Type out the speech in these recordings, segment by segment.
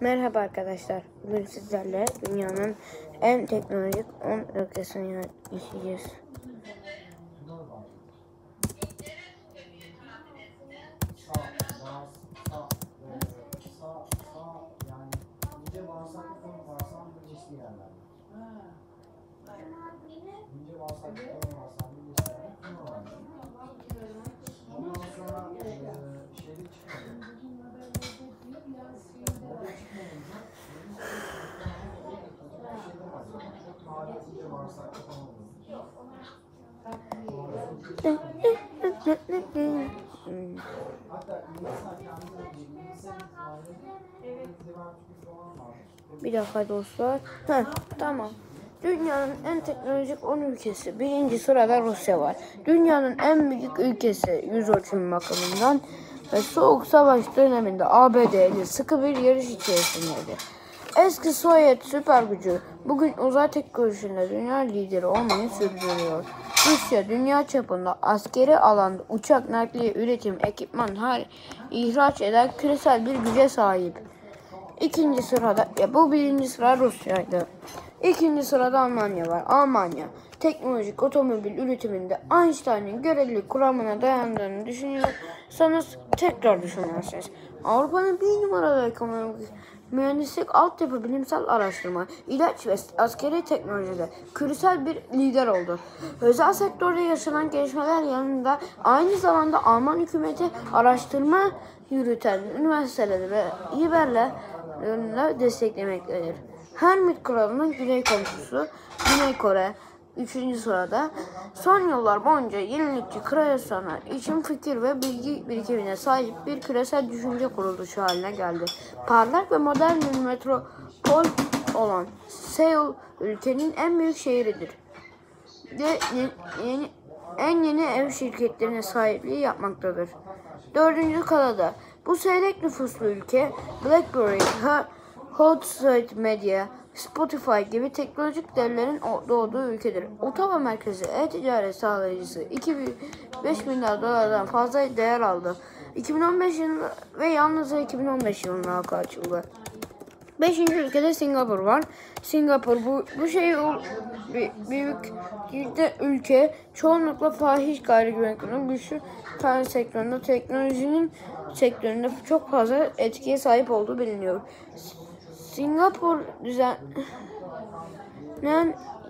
Merhaba arkadaşlar. Bugün sizlerle dünyanın en teknolojik 10 ülkesini yaşayacağız. Bir dakika dostlar. Heh, tamam. Dünyanın en teknolojik 10 ülkesi. Birinci sırada Rusya var. Dünyanın en büyük ülkesi yüz ölçümü bakımından ve Soğuk Savaş döneminde ABD ile sıkı bir yarış içerisindeydi. Eski Sovyet süper gücü bugün uzay teknolojisinde dünya lideri olmayı sürdürüyor. Rusya dünya çapında askeri alanda uçak nakliye üretim ekipman her ihraç eden küresel bir güce sahip. İkinci sırada, ya bu birinci sıra Rusya'ydı. İkinci sırada Almanya var. Almanya, teknolojik otomobil üretiminde Einstein'ın görelilik kuramına dayandığını düşünüyorsanız tekrar düşünürsünüz. Avrupa'nın bir numaralı ekonomik mühendislik, altyapı, bilimsel araştırma, ilaç ve askeri teknolojide küresel bir lider oldu. Özel sektörde yaşanan gelişmeler yanında aynı zamanda Alman hükümeti araştırma yürüten üniversiteleri ve İber'le desteklemektedir. Hermit Kralı'nın güney komşusu Güney Kore 3. sırada son yıllar boyunca yenilikçi kreasyonlar için fikir ve bilgi birikimine sahip bir küresel düşünce kuruluşu haline geldi. Parlak ve modern bir metropol olan Seul ülkenin en büyük şehridir. Ve yeni, en yeni ev şirketlerine sahipliği yapmaktadır. Dördüncü Kanada. Bu seyrek nüfuslu ülke BlackBerry, Hotsite Media, Spotify gibi teknolojik devlerin doğduğu ülkedir. Ottawa merkezi e-ticaret sağlayıcısı 2,5 milyar dolardan fazla değer aldı. 2015 yılında ve yalnızca 2015 yılında halka açıldı. Beşinci ülkede Singapur var. Singapur bu, bu şey o- büyük bir ülke çoğunlukla fahiş gayrimenkulün güçlü tarih sektöründe teknolojinin sektöründe çok fazla etkiye sahip olduğu biliniyor. Singapur düzen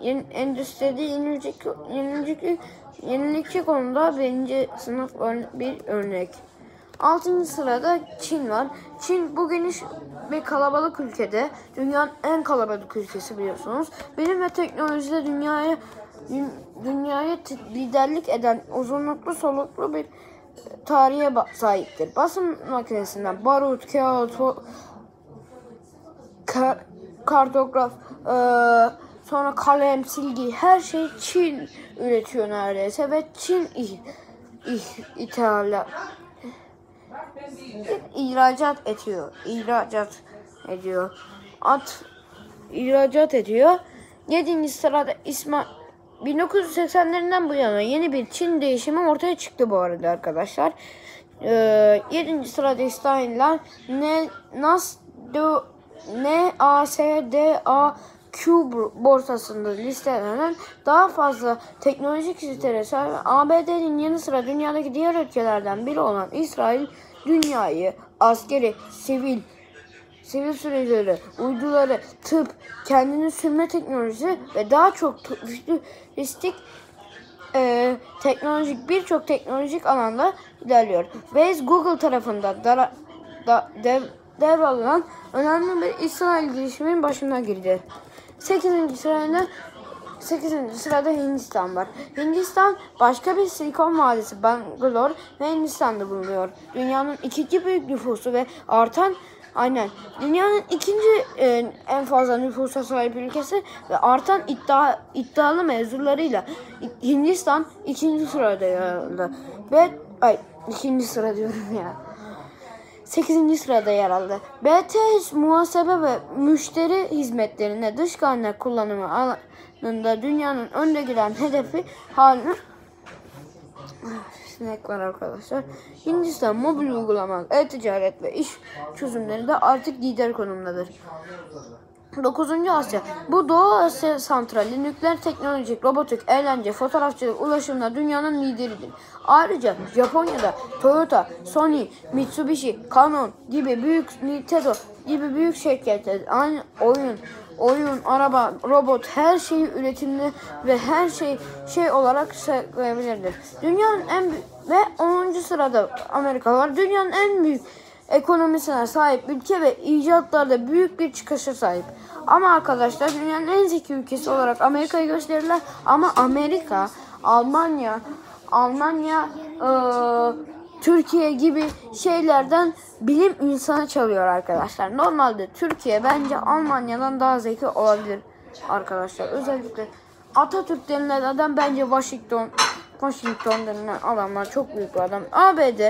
yeni, endüstride yenilikçi, yenilikçi, yenilikçi konuda birinci sınıf bir örnek. Altıncı sırada Çin var. Çin bu geniş ve kalabalık ülkede dünyanın en kalabalık ülkesi biliyorsunuz. Bilim ve teknolojide dünyaya dün- dünyaya liderlik eden uzunluklu soluklu bir tarihe ba- sahiptir. Basın makinesinden barut, kağıt, ka- kartograf, eee, sonra kalem, silgi her şey Çin üretiyor neredeyse ve Çin ih, ih, ithalat ihracat ediyor. ihracat ediyor. At ihracat ediyor. 7. sırada İsmail 1980'lerinden bu yana yeni bir Çin değişimi ortaya çıktı bu arada arkadaşlar. Ee, 7. sırada İsrail'ler ne Nasdaq NASDAQ borsasında listelenen daha fazla teknolojik sitelere sahip ABD'nin yanı sıra dünyadaki diğer ülkelerden biri olan İsrail dünyayı askeri, sivil, sivil sürücüleri, uyduları, tıp, kendini sürme teknolojisi ve daha çok turistik e, teknolojik birçok teknolojik alanda ilerliyor. Waze Google tarafından da, dev, devralınan önemli bir İsrail girişiminin başına girdi. 8. sırada 8. sırada Hindistan var. Hindistan başka bir silikon vadisi Bangalore ve Hindistan'da bulunuyor. Dünyanın ikinci büyük nüfusu ve artan aynen dünyanın ikinci e, en fazla nüfusa sahip ülkesi ve artan iddia iddialı mevzularıyla Hindistan ikinci sırada yer aldı. Ve ay ikinci sıra diyorum ya. 8. sırada yer aldı. BTS muhasebe ve müşteri hizmetlerinde dış kaynak kullanımı alanında dünyanın önde gelen hedefi haline Snack var arkadaşlar. Hindistan mobil uygulama, e-ticaret ve iş çözümlerinde artık lider konumdadır. 9. Asya. Bu Doğu Asya santrali nükleer teknolojik, robotik, eğlence, fotoğrafçılık, ulaşımda dünyanın lideridir. Ayrıca Japonya'da Toyota, Sony, Mitsubishi, Canon gibi büyük Nintendo gibi büyük şirketler aynı oyun, oyun, araba, robot her şeyi üretimli ve her şey şey olarak sayılabilirdir. Dünyanın en ve 10. sırada Amerika var. Dünyanın en büyük ekonomisine sahip ülke ve icatlarda büyük bir çıkışa sahip. Ama arkadaşlar dünyanın en zeki ülkesi olarak Amerika'yı gösterirler. Ama Amerika, Almanya, Almanya, eee, Türkiye gibi şeylerden bilim insanı çalıyor arkadaşlar. Normalde Türkiye bence Almanya'dan daha zeki olabilir arkadaşlar. Özellikle Atatürk denilen adam bence Washington Washington denilen adamlar çok büyük bir adam. ABD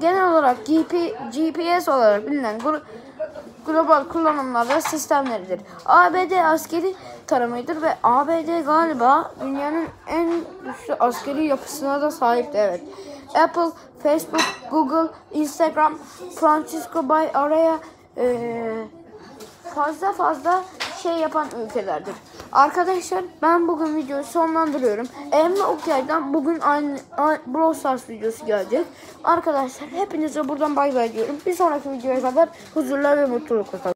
genel olarak GP, GPS olarak bilinen glo- global kullanımlarda sistemleridir. ABD askeri taramaydır ve ABD galiba dünyanın en güçlü askeri yapısına da sahipti evet. Apple, Facebook, Google, Instagram, Francisco Bay araya eee fazla fazla şey yapan ülkelerdir. Arkadaşlar ben bugün videoyu sonlandırıyorum. Emre Okyay'dan bugün aynı, aynı Brawl Stars videosu gelecek. Arkadaşlar hepinize buradan bay bay diyorum. Bir sonraki videoya kadar huzurla ve mutlulukla kalın.